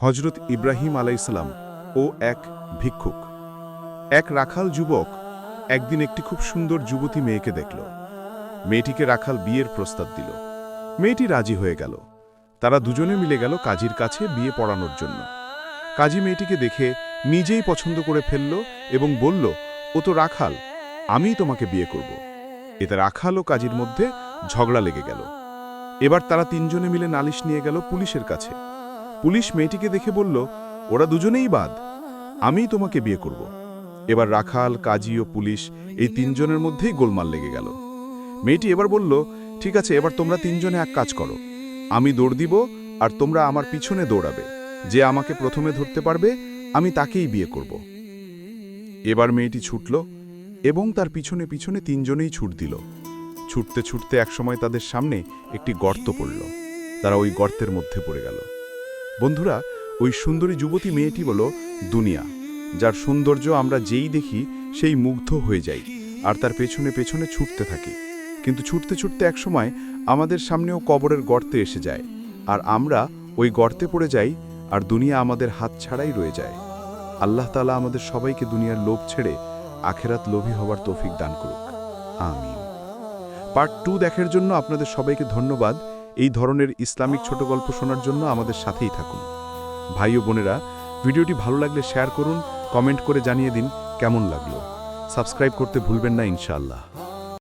হজরত ইব্রাহিম আলাইসালাম ও এক ভিক্ষুক। এক রাখাল যুবক একদিন একটি খুব সুন্দর যুবতী মেয়েকে দেখল। মেয়েটিকে রাখাল বিয়ের প্রস্তাব দিল। মেয়েটি রাজি হয়ে গেল। তারা দুজনে মিলে গেল কাজীর কাছে বিয়ে পড়ানোর জন্য। কাজী মেয়েটিকে দেখে নিজেই পছন্দ করে ফেলল এবং বলল, ও তো রাখাল, আমিই তোমাকে বিয়ে করব। এতে রাখাল ও কাজীর মধ্যে ঝগড়া লেগে গেল। এবার তারা তিনজনে মিলে নালিশ নিয়ে গেল পুলিশের কাছে। পুলিশ মেয়েটিকে দেখে বলল, ওরা দুজনেই বাদ। আমি তোমাকে বিয়ে করব। এবার রাখাল, কাজী ও পুলিশ এই তিনজনের মধ্যেই গোলমাল লেগে গেল। মেয়েটি এবার বলল, ঠিক আছে, এবার তোমরা তিনজনে এক কাজ করো। আমি দৌড় দিব আর তোমরা আমার পিছনে দৌড়াবে। যে আমাকে প্রথমে ধরতে পারবে, আমি তাকেই বিয়ে করব। এবার মেয়েটি ছুটল এবং তার পিছনে পিছনে তিনজনেই ছুট দিল। ছুটতে ছুটতে একসময় তাদের সামনে একটি গর্ত পড়ল। তারা ওই গর্তের মধ্যে পড়ে গেল। বন্ধুরা, ওই সুন্দরী যুবতী মেয়েটি হল দুনিয়া, যার সৌন্দর্য আমরা যেই দেখি সেই মুগ্ধ হয়ে যাই আর তার পেছনে পেছনে ছুটতে থাকি। কিন্তু ছুটতে ছুটতে একসময় আমাদের সামনেও কবরের গর্তে এসে যায় আর আমরা ওই গর্তে পড়ে যাই আর দুনিয়া আমাদের হাত ছাড়াই রয়ে যায়। আল্লাহ তালা আমাদের সবাইকে দুনিয়ার লোভ ছেড়ে আখেরাত লোভী হওয়ার তৌফিক দান করুক। আমিন। পার্ট টু দেখার জন্য আপনাদের সবাইকে ধন্যবাদ। এই ধরনের ইসলামিক ছোট গল্প শোনার জন্য আমাদের সাথেই থাকুন। ভাই ও বোনেরা ভিডিওটি ভালো লাগলে শেয়ার করুন কমেন্ট করে জানিয়ে দিন কেমন লাগল। সাবস্ক্রাইব করতে ভুলবেন না ইনশাআল্লাহ।